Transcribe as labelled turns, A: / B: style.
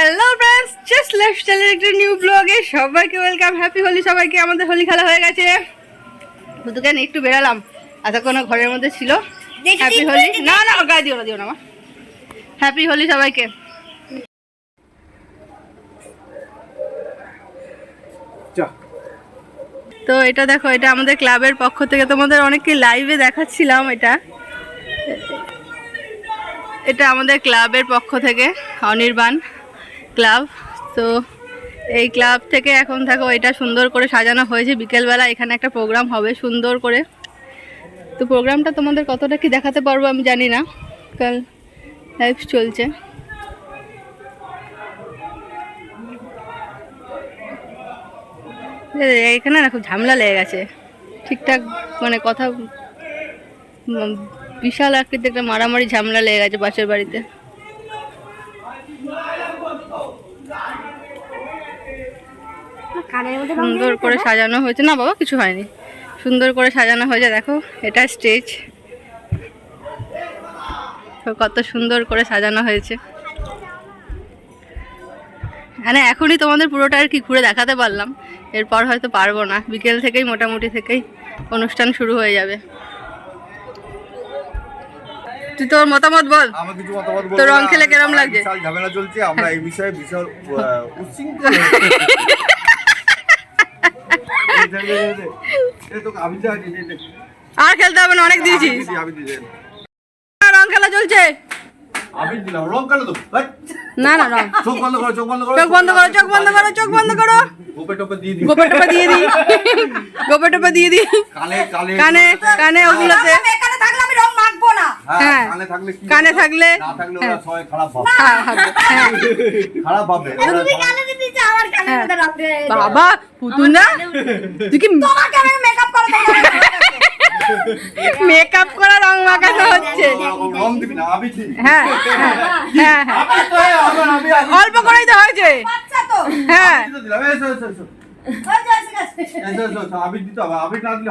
A: Hello friends just লাইফস্টাইলের একটা new ব্লগে সবাইকে ওয়েলকাম হ্যাপি হোলি সবাইকে। আমাদের হোলি খেলা হয়ে গেছে। নিয়ে একটু বেরালাম। এতক্ষণ ও ঘরের মধ্যে ছিল। হ্যাপি হোলি না না গায়ে দিও না দিও না আমার হ্যাপি হোলি সবাইকে।
B: চা
A: তো এটা দেখো এটা আমাদের ক্লাবের পক্ষ থেকে তোমাদের অনেককে লাইভে দেখাচ্ছিলাম এটা। এটা আমাদের ক্লাবের পক্ষ থেকে অনির্বাণ। ক্লাব। তো এই ক্লাব থেকে এখন দেখো এটা সুন্দর করে সাজানো হয়েছে। বিকেলবেলা এখানে একটা প্রোগ্রাম হবে সুন্দর করে। তো প্রোগ্রামটা তোমাদের কতটা কি দেখাতে পারব আমি জানি না। কাল লাইভ চলছে। এখানে না খুব ঝামেলা লেগে গেছে। ঠিকঠাক মানে কথা বিশাল আকৃতির একটা মারামারি ঝামেলা লেগে গেছে পাশের বাড়িতে। সুন্দর করে সাজানো হয়েছে। না বাবা কিছু হয়নি। সুন্দর করে সাজানো হয়েছে দেখো এটা স্টেজ। কত সুন্দর করে সাজানো হয়েছে। মানে এখনই তোমাদের পুরোটা আর কি ঘুরে দেখাতে পারলাম। এরপর হয়তো পারব না। বিকেল থেকেই মোটামুটি থেকেই অনুষ্ঠান শুরু হয়ে যাবে। তুই তোর মতামত বল।
B: আমার কিছু মতামত বলব
A: তো রং। খেলে কেরম?
B: বিশাল ঝামেলা চলছে আমরা এই বিষয়ে বিশাল আহ,
A: আর খেলতে হবে না অনেক দিয়েছিস।
B: আবির দি, আবির দি, দে।
A: রং খেলা চলছে? না না রং।
B: চোখ বন্ধ করো চোখ বন্ধ করো
A: চোখ বন্ধ করো। চোখ বন্ধ করো চোখ বন্ধ করো
B: গোপে টোপে দিয়ে দি
A: গোপে টোপে দিয়ে দিই। গোপে টোপে দিয়ে দিই।
B: কানে কানে
A: কানে কানে ওগুলোতে
C: এখানে থাকলে আমি রং মাখবো না।
B: হ্যাঁ,
A: হ্যাঁ।
B: কানে থাকলে কি
A: কানে থাকলে
B: না থাকলে ওরা সবাই খারাপ ভাবে।
A: হ্যাঁ হবে
B: খারাপ ভাবে
C: আমার কানের
A: হ্যাঁ।
C: মধ্যে
A: বাবা পুতুল না? তুই কি
C: মেকআপ করে
A: মেকআপ করা রং মাখানো হচ্ছে। হ্যাঁ হ্যাঁ। অল্প করেই তো হয়েছে। হ্যাঁ।
B: আবির দিতে হবে, আবির না দিলে?